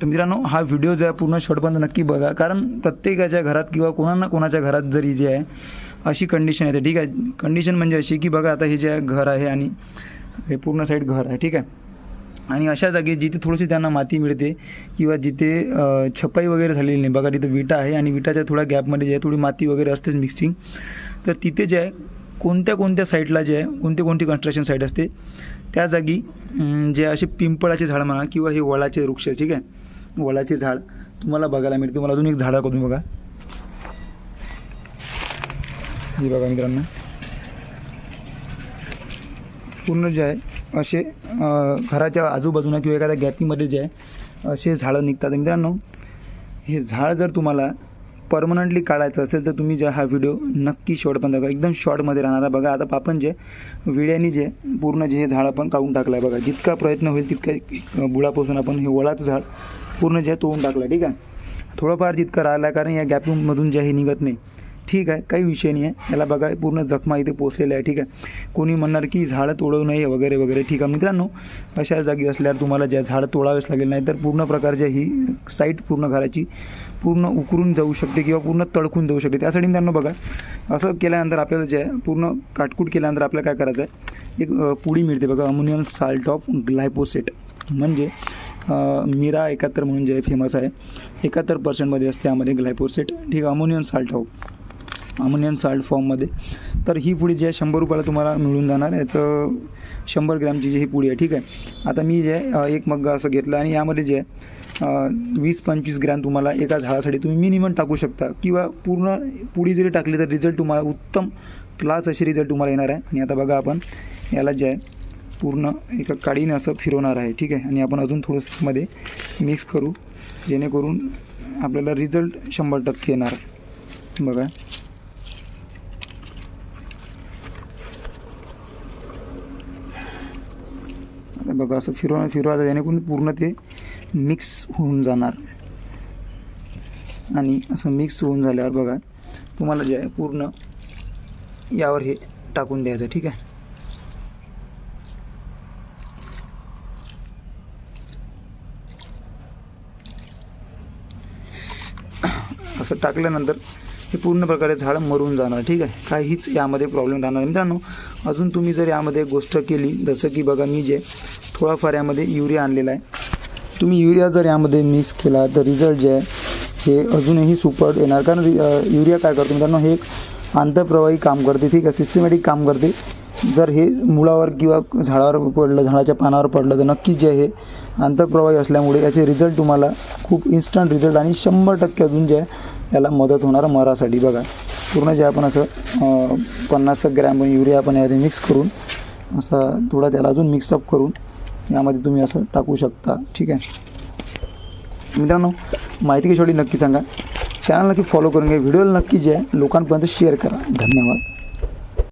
तर मित्रांनो हा व्हिडिओ जो आहे पूर्ण शेवटपर्यंत नक्की बघा. कारण प्रत्येकाच्या घरात किंवा कोणा ना कोणाच्या घरात जरी जे आहे अशी कंडिशन येते. ठीक आहे? कंडिशन म्हणजे अशी की बघा आता हे जे आहे घर आहे आणि हे पूर्ण साईड घर आहे. ठीक आहे? आणि अशा जागी जिथे थोडीशी त्यांना माती मिळते किंवा जिथे छपाई वगैरे झालेली नाही. बघा तिथं विटा आहे आणि विटाच्या थोड्या गॅपमध्ये जे आहे थोडी माती वगैरे असतेच मिक्सिंग तर तिथे जे आहे कोणत्या कोणत्या साईडला जे आहे कोणती कोणती कन्स्ट्रक्शन साईट असते त्या जागी जे असे पिंपळाचे झाड म्हणा किंवा हे वळाचे वृक्ष ठीक आहे? वळाचे झाड. तुम्हाला बघायला मिळते तुम्हाला अजून एक झाड दाखवतो बघा. हे बघा मित्रांनो. पूर्ण जे आहे असे घराच्या आजूबाजूला किंवा एखाद्या गॅपीमध्ये जे आहे असे झाडं निघतात. मित्रांनो हे झाड जर तुम्हाला परमनंटली काढायचं असेल तर तुम्ही जे हा व्हिडिओ नक्की शेवटपर्यंत बघा. एकदम शॉर्टमध्ये राहणार आहे. बघा आता आपण जे विड्याने जे पूर्ण जे हे झाड आपण काढून टाकलं आहे बघा. जितका प्रयत्न होईल तितका बुळापासून आपण हे वळाचं झाड पूर्ण जे आहे तोडून टाकलं आहे ठीक आहे? थोडंफार जितकं राहिलं आहे कारण या गॅपमधून जे हे निघत नाही. ठीक आहे काही विषय नाही आहे. याला बघा पूर्ण जखमा इथे पोचलेल्या आहे ठीक आहे. कोणी म्हणणार की झाडं तोडू नये वगैरे वगैरे ठीक आहे. मित्रांनो अशा जागी असल्यावर तुम्हाला ज्या झाडं तोडावेच लागेल नाही तर पूर्ण प्रकारच्या ही साईट पूर्ण घराची पूर्ण उकरून जाऊ शकते किंवा पूर्ण तडकून जाऊ शकते. त्यासाठी मित्रांनो बघा असं केल्यानंतर आपल्याला जे आहे पूर्ण काटकूट केल्यानंतर आपल्याला काय करायचं आहे? एक पुडी मिळते बघा अमोनियम साल्ट ऑफ ग्लायपोसेट म्हणजे मिरा एकाहत्तर म्हणून जे फेमस आहे एकाहत्तर पर्सेंटमध्ये असते यामध्ये ग्लायपोसेट ठीक आहे ammonium salt of ammonium salt फॉर्ममध्ये तर ही पुडी जी आहे शंभर रुपयाला तुम्हाला मिळून जाणार याचं शंभर ग्रॅमची जी ही पुडी आहे ठीक आहे? आता मी जे आहे एक मग्गा असं घेतलं आणि यामध्ये जे आहे वीस पंचवीस ग्रॅम तुम्हाला एका झाडासाठी तुम्ही मिनिमम टाकू शकता. किंवा पूर्ण पुडी जरी टाकली तर रिझल्ट तुम्हाला उत्तम क्लास असे रिझल्ट तुम्हाला येणार आहे. आणि आता बघा आपण याला जे आहे पूर्ण एका काडीने असं फिरवणार आहे ठीक आहे? आणि आपण अजून थोडंसं मध्ये मिक्स करू. जेणेकरून आपल्याला रिझल्ट शंभर टक्के येणार. बघा. बघा असं फिरवा फिरवायचं जेणेकरून पूर्ण ते मिक्स होऊन जाणार. आणि असं मिक्स होऊन झाल्यावर बघा तुम्हाला जे आहे पूर्ण यावर हे टाकून द्यायचं ठीक आहे? असं टाकल्यानंतर हे पूर्ण प्रकारे झाड मरून जाणार ठीक आहे? काहीच यामध्ये प्रॉब्लेम राहणार नाही. मित्रांनो अजून तुम्ही जर यामध्ये एक गोष्ट केली जसं की बघा मी जे थोडाफार यामध्ये युरिया आणलेला आहे. तुम्ही युरिया जर यामध्ये मिक्स केला तर रिझल्ट जे आहे हे अजूनही सुपर येणार. कारण रि- युरिया काय करतो मित्रांनो हे एक आंतरप्रवाही काम करते ठीक आहे? सिस्टमॅटिक काम करते. जर हे मुळावर किंवा झाडावर पडलं झाडाच्या पानावर पडलं तर नक्की जे आहे आंतरप्रवाही असल्यामुळे याचे रिझल्ट तुम्हाला खूप इन्स्टंट रिझल्ट आणि शंभर टक्के अजून जे आहे याला मदत होणार मरासाठी. बघा. पूर्ण जे आपण असं पन्नास ग्रॅम युरिया आपण यामध्ये मिक्स करून असा थोडा त्याला अजून मिक्सअप करून यामध्ये तुम्ही असं टाकू शकता. ठीक आहे? मित्रांनो माहिती कशी वाटली नक्की सांगा. चॅनल नक्की फॉलो करून घ्या. व्हिडिओला नक्की जे आहे लोकांपर्यंत शेअर करा. धन्यवाद.